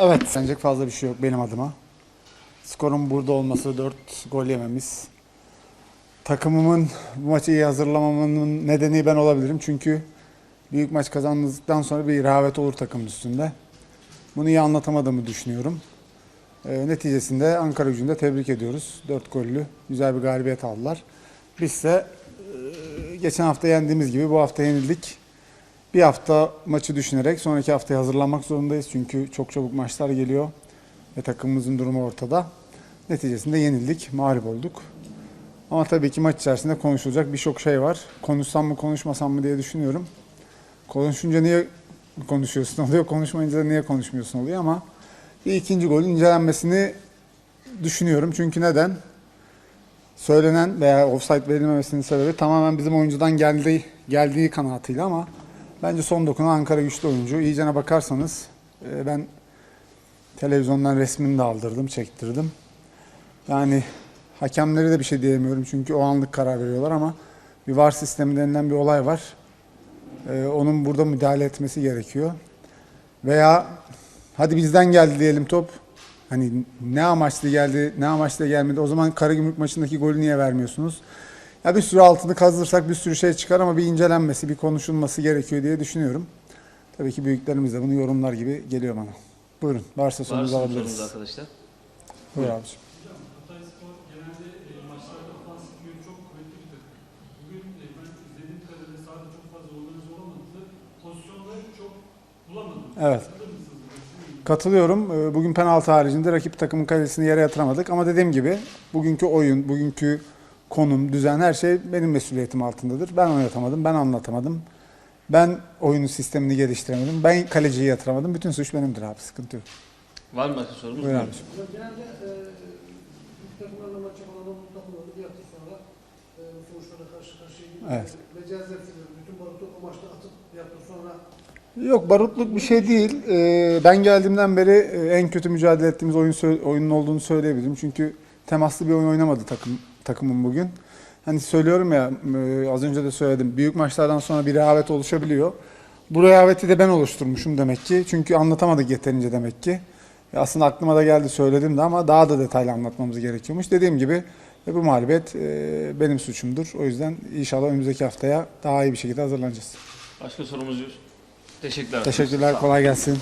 Evet. Bence fazla bir şey yok benim adıma. Skorun burada olması, 4 gol yememiz. Takımımın bu maçı iyi hazırlamamın nedeni ben olabilirim. Çünkü büyük maç kazandıktan sonra bir rehavet olur takımın üstünde. Bunu iyi anlatamadığımı düşünüyorum. Ee, neticesinde Ankara gücünü de tebrik ediyoruz. 4 gollü güzel bir galibiyet aldılar. Biz ise e, geçen hafta yendiğimiz gibi bu hafta yenildik. Bir hafta maçı düşünerek sonraki haftaya hazırlanmak zorundayız. Çünkü çok çabuk maçlar geliyor ve takımımızın durumu ortada. Neticesinde yenildik, mağlup olduk. Ama tabii ki maç içerisinde konuşulacak birçok şey var. Konuşsam mı konuşmasam mı diye düşünüyorum. Konuşunca niye konuşuyorsun oluyor, konuşmayınca da niye konuşmuyorsun oluyor ama bir ikinci golün incelenmesini düşünüyorum. Çünkü neden? Söylenen veya offside verilmemesinin sebebi tamamen bizim oyuncudan geldiği, geldiği kanaatıyla ama bence son dokunan Ankara güçlü oyuncu. İyicene bakarsanız e, ben televizyondan resmini de aldırdım, çektirdim. Yani hakemlere de bir şey diyemiyorum çünkü o anlık karar veriyorlar ama bir VAR sistemi denilen bir olay var. Ee, onun burada müdahale etmesi gerekiyor. Veya hadi bizden geldi diyelim top. Hani ne amaçlı geldi, ne amaçla gelmedi. O zaman Karagümrük maçındaki golü niye vermiyorsunuz? Ya bir sürü altını kazırsak bir sürü şey çıkar ama bir incelenmesi, bir konuşulması gerekiyor diye düşünüyorum. Tabii ki büyüklerimiz de bunu yorumlar gibi geliyor bana. Buyurun. Varsa Var sorunuzu sorunuz alabiliriz. arkadaşlar. Buyur abiciğim. E, maçlarda ofansif yönü çok kuvvetli bir takım. Bugün e. Evet. Katılıyorum. Ee, Bugün penaltı haricinde rakip takımın kalesini yere yatıramadık. Ama dediğim gibi bugünkü oyun, bugünkü konum, düzen her şey benim mesuliyetim altındadır. Ben oynatamadım, ben anlatamadım. Ben oyunun sistemini geliştiremedim. Ben kaleciyi yatıramadım. Bütün suç benimdir abi. Sıkıntı yok. Var mı başka sorumuz? Buyur. Hocam genelde e, büyük takımlarla maç yapan adamın takımları bir hafta sonra e, sonuçlara karşı karşıya geliyor. Evet. Ve cezbetsiniz. Bütün barutu o maçta atıp bir hafta sonra Yok barutluk bir şey değil. Ee, Ben geldiğimden beri e, en kötü mücadele ettiğimiz oyun oyunun olduğunu söyleyebilirim. Çünkü temaslı bir oyun oynamadı takım takımım bugün. Hani söylüyorum ya e, az önce de söyledim. Büyük maçlardan sonra bir rehavet oluşabiliyor. Bu rehaveti de ben oluşturmuşum demek ki. Çünkü anlatamadık yeterince demek ki. E, Aslında aklıma da geldi söyledim de ama daha da detaylı anlatmamız gerekiyormuş. Dediğim gibi e, bu mağlubiyet benim suçumdur. O yüzden inşallah önümüzdeki haftaya daha iyi bir şekilde hazırlanacağız. Başka sorumuz yok. Teşekkürler. Teşekkürler, kolay gelsin.